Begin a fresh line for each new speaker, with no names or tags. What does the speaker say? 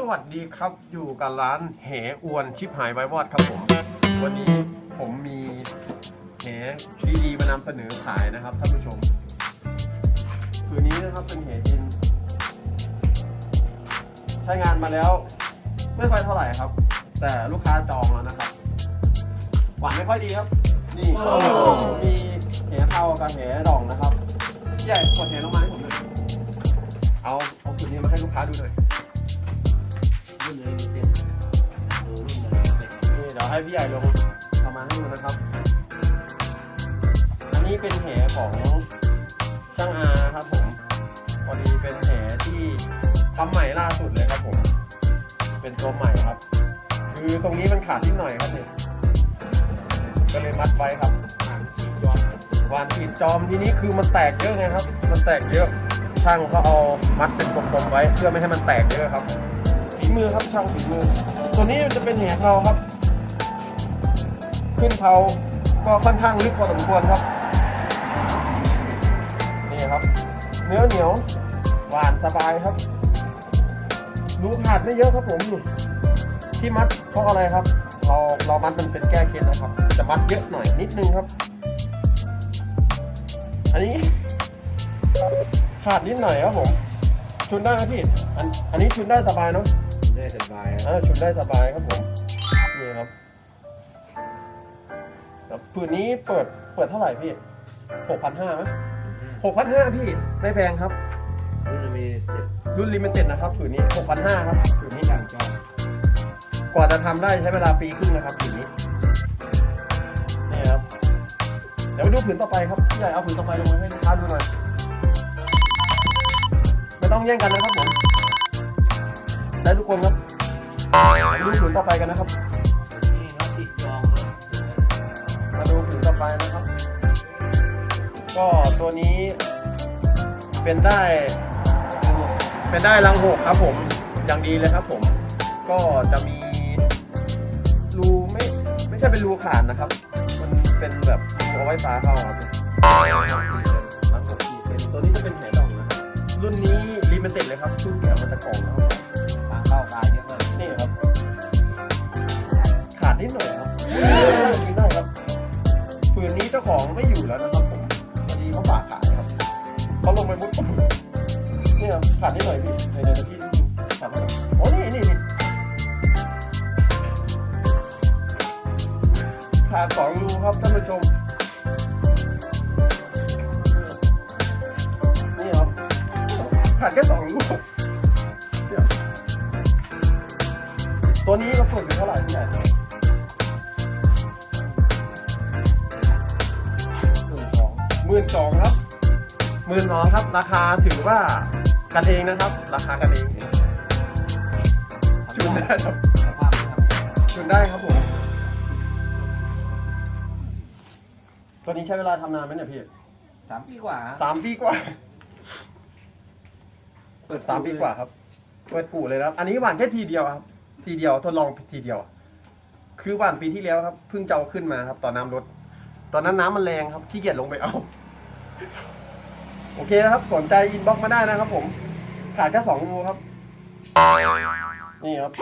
สวัสดีครับอยู่กับร้านแหอวนชิปหายไววอดครับผม วันนี้ผมมีแหดีๆมานำเสนอขายนะครับท่านผู้ชมคืนนี้นะครับเป็นแหดิน ใช้งานมาแล้ว ไม่ค่อยเท่าไหร่ครับ แต่ลูกค้าจองแล้วนะครับ หวานไม่ค่อยดีครับ นี่มีแหเท่ากับแหดองนะครับพี่ใหญ่กดแหลงมาให้ผมหน่อยเอาเอาคืนนี้มาให้ลูกค้าดูหน่อย ให้พี่ใหญ่ลงทำมาให้ดูนะครับ อันนี้เป็นแหของช่างอาครับผม พอดีเป็นแหที่ทำใหม่ล่าสุดเลยครับผม เป็นตัวใหม่ครับ คือตรงนี้มันขาดนิดหน่อยครับเนี่ยก็เลยมัดไว้ครับ
หางฉีดยอด
วานขีดจอมทีนี้คือมันแตกเยอะไงครับ มันแตกเยอะช่างเขาเอามัดเป็นกลมๆไว้ เพื่อไม่ให้มันแตกเยอะครับฝีมือครับช่างฝีมือ ตัวนี้จะเป็นแหเทาครับ ขึ้นเทาก็ค่อนข้างลึกพอสมควรครับ นี่ครับ เนื้อเหนียวหวานสบายครับรูขาดไม่เยอะครับผมนี่ที่มัดเพราะอะไรครับ เราเรามัดมันเป็นแก้เคล็ดนะครับ จะมัดเยอะหน่อยนิดนึงครับ อันนี้ ขาดนิดหน่อยครับผมชุนได้ไหมพี่อันอันนี้ชุนได้สบายเนาะ
ได้สบาย
เออชุนได้สบายครับผม แล้วผืนนี้เปิดเปิดเท่าไหร่พี่หกพันห้าไหมหกพันห้าพี่ไม่แพงครับ
รุ่นจะมีเจ็ด
รุ่นลิมิเต็ดนะครับผืนนี้หกพันห้าครับผืนนี้
อย่างจอก
ว่าจะทำได้ใช้เวลาปีครึ่งนะครับผืนนี้นี่ครับเดี๋ยวมาดูผืนต่อไปครับพี่ใหญ่เอาผืนต่อไปลงมาให้ลูกค้าดูหน่อยไม่ต้องแย่งกันนะครับผมได้ทุกคนครับมาดูผืนต่อไปกันนะครับ
ตั
วนี้เป็นได้ เป็นได้รังหกครับผมอย่างดีเลยครับผม ก็จะมีรูไม่ไม่ใช่เป็นรูขาดนะครับ มันเป็นแบบรูเอาไว้ฟ้าเข้าครับรังหกสี่เป็นตัวนี้จะเป็นแผลดองนะครับรุ่นนี้รีมันติดเลยครับชุดแผลมันจะกล่องนะครับ
ทางเข้าตายเยอะมาก
นี่ครับ ขาดนิดหน่อยครับกินได้ครับผืนนี้เจ้าของไม่อยู่แล้วนะครับ งไปมุดนี่ครับขาดนิดหน่อยพี่เดี๋ยวเดี๋ยวพี่ขาดนิดหน่อยโอ้นี่นี่นี่ขาดสองรูครับท่านผู้ชมนี่ครับขาดแค่สองรูตัวนี้เราเปิดอยู่เท่าไหร่พี่ใหญ่
เครื่องของ
หมื่นสองครับ หมื่นสองครับ ราคาถือว่ากันเองนะครับ ราคากันเองชุนได้ครับ
สภาพนะครับ
ชุนได้ครับผมตัวนี้ใช้เวลาทำนานไหมเนี่ยพี่
สามปีกว่า
สามปีกว่า เปิดสามปีกว่าครับ เปิดกู่เลยนะครับ อันนี้หวานแค่ทีเดียวครับ ทีเดียวทดลองทีเดียว คือหวานปีที่แล้วครับ เพิ่งจะเอาขึ้นมาครับตอนน้ำลดตอนนั้นน้ำมันแรงครับขี้เกียจลงไปเอา โอเคนะครับ สนใจอินบ็อกมาได้นะครับผม ขาดแค่สองรูครับ นี่ครับ